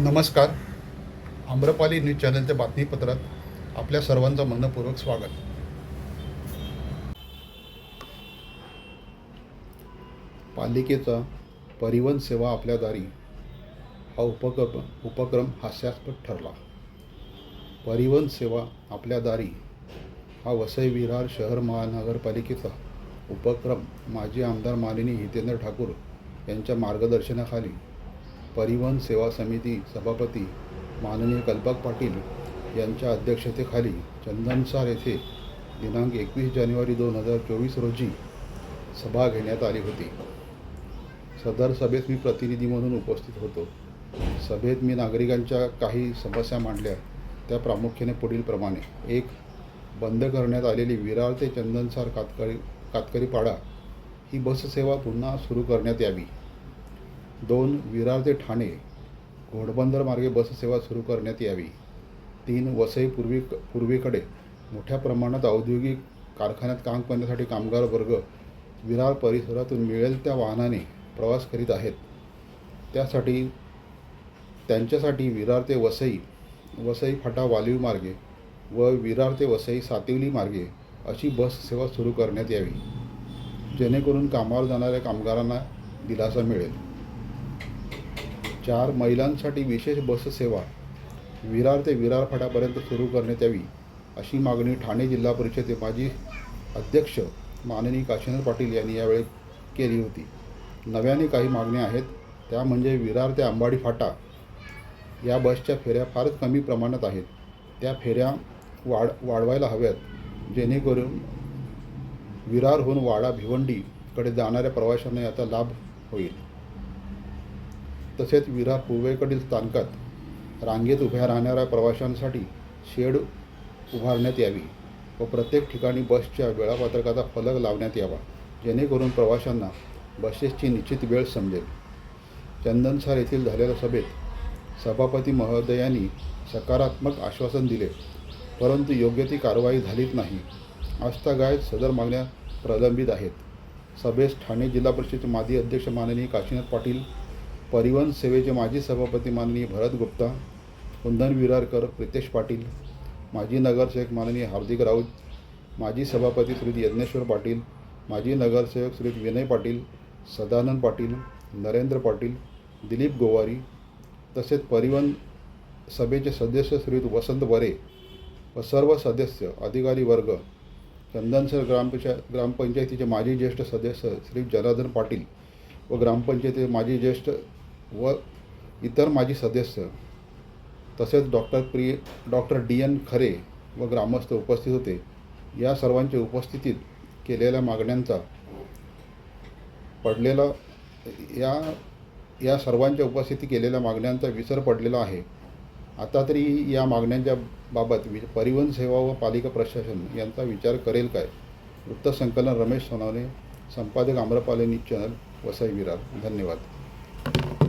नमस्कार. आम्रपाली न्यूज चॅनलच्या बातमीपत्रात आपल्या सर्वांचं मनपूर्वक स्वागत. पालिकेचा परिवहन सेवा आपल्या दारी हा उपक्रम उपक्रम हास्यास्पद ठरला. परिवहन सेवा आपल्या दारी हा वसई विरार शहर महानगरपालिकेचा उपक्रम माजी आमदार मालिनी हितेंद्र ठाकूर यांच्या मार्गदर्शनाखाली परिवहन सेवा समिती सभापती माननीय कल्पक पाटील यांच्या अध्यक्षतेखाली चंदनसार येथे दिनांक एकवीस जानेवारी दोन हजार चोवीस रोजी सभा घेण्यात आली होती. सदर सभेत मी प्रतिनिधी म्हणून उपस्थित होतो. सभेत मी नागरिकांच्या काही समस्या मांडल्या. त्या प्रामुख्याने पुढीलप्रमाणे एक बंद करण्यात आलेली विरार ते चंदनसार कातकरी कातकरीपाडा ही बससेवा पुन्हा सुरू करण्यात यावी. दोन विरार ते ठाणे घोडबंदर मार्गे बससेवा सुरू करण्यात यावी. तीन वसई पूर्वी पूर्वीकडे मोठ्या प्रमाणात औद्योगिक कारखान्यात काम करण्यासाठी कामगार वर्ग विरार परिसरातून मिळेल त्या वाहनाने प्रवास करीत आहेत. त्यासाठी त्यांच्यासाठी विरार ते वसई वसई फाटा वालीव मार्गे व विरार ते वसई सातिवली मार्गे अशी बस सेवा सुरू करण्यात यावी. जेणेकरून कामावर जाणाऱ्या कामगारांना दिलासा मिळेल. चार महिलांसाठी विशेष बस सेवा विरार ते विरार फाट्यापर्यंत सुरू करण्यात यावी अशी मागणी ठाणे जिल्हा परिषदेचे माजी अध्यक्ष माननीय काशीनाथ पाटील यांनी यावेळी केली होती. नव्याने काही मागण्या आहेत त्या म्हणजे विरार ते अंबाडी फाटा या बसच्या फेऱ्या फारच कमी प्रमाणात आहेत. त्या फेऱ्या वाढ वाढवायला हव्यात जेणेकरून विरारहून वाडा भिवंडीकडे जाणाऱ्या प्रवाशांना याचा लाभ होईल. तसेच विरार पूर्वेकडील स्थानकात रांगेत उभ्या राहणाऱ्या प्रवाशांसाठी शेड उभारण्यात यावी व प्रत्येक ठिकाणी बसच्या वेळापत्रकाचा फलक लावण्यात यावा जेणेकरून प्रवाशांना बसेसची निश्चित वेळ समजेल. चंदनसार येथील झालेल्या सभेत सभापती महोदयांनी सकारात्मक आश्वासन दिले परंतु योग्य ती कारवाई झालीच नाही. आस्थागायत सदर मागण्या प्रलंबित आहेत. सभेस ठाणे जिल्हा परिषदेचे माजी अध्यक्ष माननीय काशीनाथ पाटील परिवहन सेवेचे माजी सभापती माननीय भरत गुप्ता कुंदन विरारकर प्रितेश पाटील माजी नगरसेवक माननीय हार्दिक राऊत माजी सभापती श्री यज्ञेश्वर पाटील माजी नगरसेवक श्री विनय पाटील सदानंद पाटील नरेंद्र पाटील दिलीप गोवारी तसेच परिवहन सभेचे सदस्य श्री वसंत वरे व सर्व सदस्य अधिकारी वर्ग चंदनसर ग्रामपंचा ग्रामपंचायतीचे माजी ज्येष्ठ सदस्य श्री जनार्दन पाटील व ग्रामपंचायतीचे माजी ज्येष्ठ व इतर माजी सदस्य तसेच डॉक्टर प्रिय डॉक्टर डी एन खरे व ग्रामस्थ उपस्थित होते. या सर्वांच्या उपस्थितीत केलेल्या मागण्यांचा पडलेला या या सर्वांच्या उपस्थिती केलेल्या मागण्यांचा विसर पडलेला आहे. आता तरी या मागण्यांच्या बाबत वि परिवहन सेवा व पालिका प्रशासन यांचा विचार करेल काय? वृत्तसंकलन रमेश सोनवणे संपादक आम्रपाली न्यूज चॅनल वसई विरार. धन्यवाद.